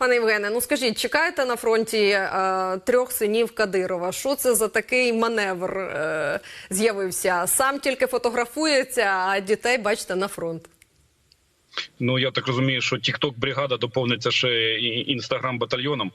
Пане Євгене, ну скажіть, чекаєте на фронті е, трьох синів Кадирова? Що це за такий маневр е, з'явився? Сам тільки фотографується, а дітей бачите на фронт. Ну я так розумію, що тікток бригада доповниться ще інстаграм батальйоном.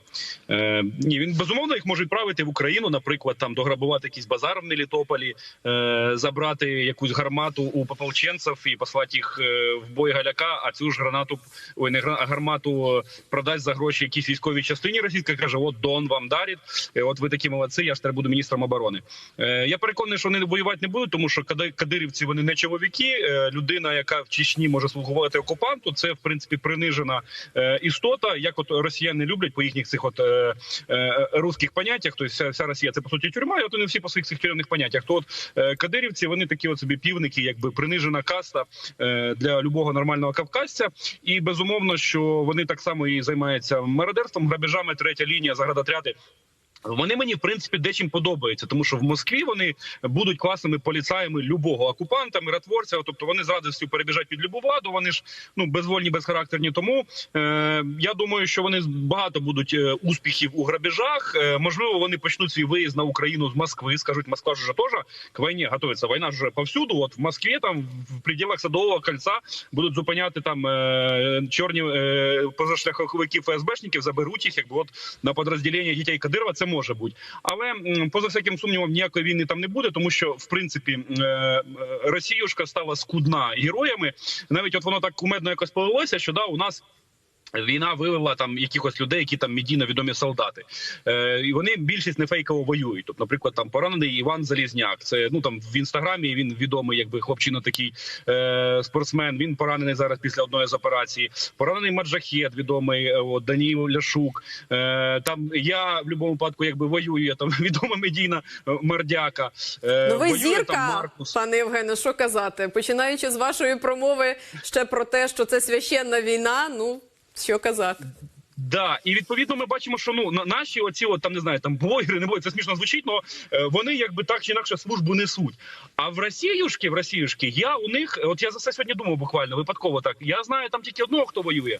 Е, ні, він безумовно їх може відправити в Україну, наприклад, там дограбувати якийсь базар в Мелітополі, е, забрати якусь гармату у пополченців і послати їх е, в бой галяка. А цю ж гранату ой, не гармату продасть за гроші якійсь військовій частині. Російська каже: от Дон вам дарить. е, От ви такі молодці. Я ж тепер буду міністром оборони. Е, я переконаний, що вони воювати не будуть, тому що кади- кадирівці вони не чоловіки. Е, людина, яка в Чечні може слугувати окупанту, це в принципі принижена е, істота. Як от росіяни люблять по їхніх цих от е, е, русських поняттях, тобто вся, вся Росія це по суті тюрма, і от вони всі по своїх цих тюремних поняттях. То от е, кадирівці вони такі от собі півники, якби принижена каста е, для любого нормального кавказця. І безумовно, що вони так само і займаються мародерством, грабежами, третя лінія, заградотряди. Вони мені в принципі дечим подобаються, тому що в Москві вони будуть класними поліцаями любого окупанта, миротворця. Тобто вони з радістю перебіжать під любу владу. Вони ж ну безвольні, безхарактерні. Тому е, я думаю, що вони багато будуть е, успіхів у грабежах. Е, можливо, вони почнуть свій виїзд на Україну з Москви. Скажуть, Москва ж теж к війні готується. Війна ж повсюду. От в Москві, там в пределах садового кольця будуть зупиняти там е, чорні е, позашляховиків ФСБшників, заберуть їх, якби от на підрозділення дітей Кадирова. Це може бути, але поза всяким сумнівом ніякої війни там не буде, тому що в принципі е, Росіюшка стала скудна героями. Навіть от воно так кумедно якось повелося, що да у нас. Війна вивела там якихось людей, які там медійно відомі солдати, е, і вони більшість не фейково воюють. Тобто, наприклад, там поранений Іван Залізняк. Це ну там в інстаграмі. Він відомий, якби хлопчина такий е, спортсмен. Він поранений зараз після одної з операцій. Поранений Маджахет, відомий е, от, Даніл Ляшук. Е, там я в будь-якому випадку якби воюю. Я там відома медійна е, мордяка. Е, Ну ви воює там зірка, Маркус. пане Євгене, що казати? Починаючи з вашої промови ще про те, що це священна війна. Ну що казати? Да, і відповідно ми бачимо, що ну наші оці, от там не знаю, там блогери, не блогери, це смішно звучить, але вони якби так чи інакше службу несуть. А в Росіюшки, в Росіюшки, я у них, от я за це сьогодні думав буквально випадково так. Я знаю там тільки одного, хто воює.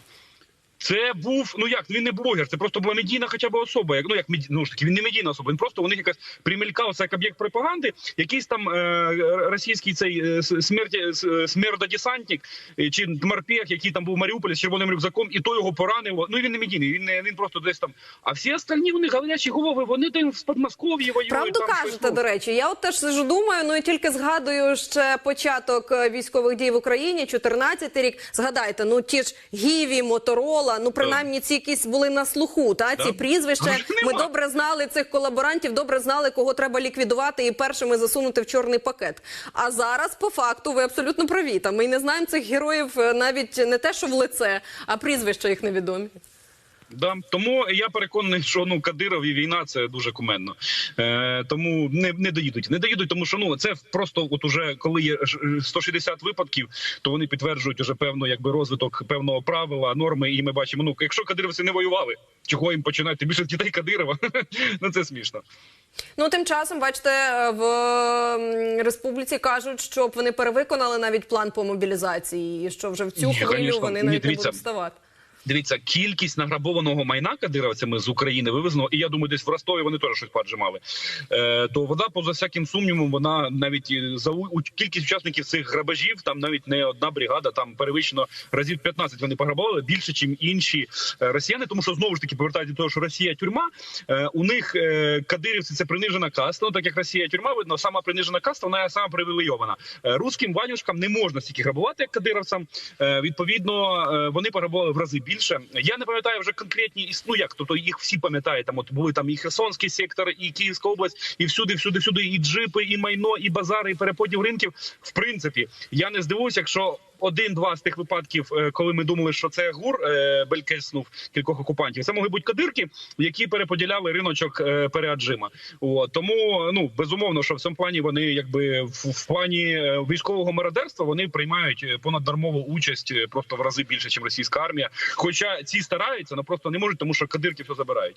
Це був ну як він не блогер, це просто була медійна, хоча б особа. Як ну як меді... ну ж таки, він не медійна особа. Він просто у них якась примелькався як об'єкт пропаганди. Якийсь там е, російський цей е, смерті с- смердодесантник е, чи морпех, який там був в Маріуполі з червоним рюкзаком, і то його поранило. Ну він не медійний. Він не він просто десь там. А всі остальні вони говорячі голови. Вони там в Подмосков'ї воюють. Правду там, кажете, ну. до речі. Я от теж сижу думаю, ну і тільки згадую ще початок е, військових дій в Україні, 14 рік. Згадайте, ну ті ж Гіві, Моторола, ну принаймні ці якісь були на слуху. Та ці прізвища. Ми добре знали цих колаборантів, добре знали, кого треба ліквідувати і першими засунути в чорний пакет. А зараз, по факту, ви абсолютно праві. Та ми не знаємо цих героїв е, навіть не те, що в лице, а прізвища їх невідомі. Да. Тому я переконаний, що ну Кадиров і війна це дуже кумедно. Е, тому не, не доїдуть. Не доїдуть, тому що ну це просто, от уже коли є ж- 160 випадків, то вони підтверджують уже певно, якби розвиток певного правила, норми. І ми бачимо, ну якщо кадировці не воювали, чого їм починати більше дітей Кадирова? ну це смішно. Ну, тим часом, бачите, в республіці кажуть, щоб вони перевиконали навіть план по мобілізації, і що вже в цю хвилю вони навіть не будуть вставати. Дивіться, кількість награбованого майна кадировцями з України вивезено, і я думаю, десь в Ростові вони теж щось поджимали. Е, то вода, поза всяким сумнівом, вона навіть за у- кількість учасників цих грабежів, там навіть не одна бригада, там перевищено разів 15 вони пограбували більше, ніж інші е, росіяни. Тому що знову ж таки повертають до того, що Росія тюрма. Е, у них е, кадирівці це принижена каста. Ну так як Росія тюрма, видно, сама принижена каста, вона сама привілейована. Е, Руським ванюшкам не можна стільки грабувати, як кадировцям. Е, відповідно, е, вони пограбували в рази більше. Я не пам'ятаю вже конкретні існу, як, тобто їх всі пам'ятають. Там от були там і Херсонський сектор, і Київська область, і всюди, всюди, всюди, і джипи, і майно, і базари, і переподіл ринків. В принципі, я не здивуюся, якщо. Один-два з тих випадків, е, коли ми думали, що це гур е, белькеснув кількох окупантів, це могли бути кадирки, які переподіляли риночок е, переаджима. От тому ну безумовно, що в цьому плані вони якби в, в плані військового мародерства вони приймають понаднормову участь просто в рази більше, ніж російська армія. Хоча ці стараються, але просто не можуть, тому що кадирки все забирають.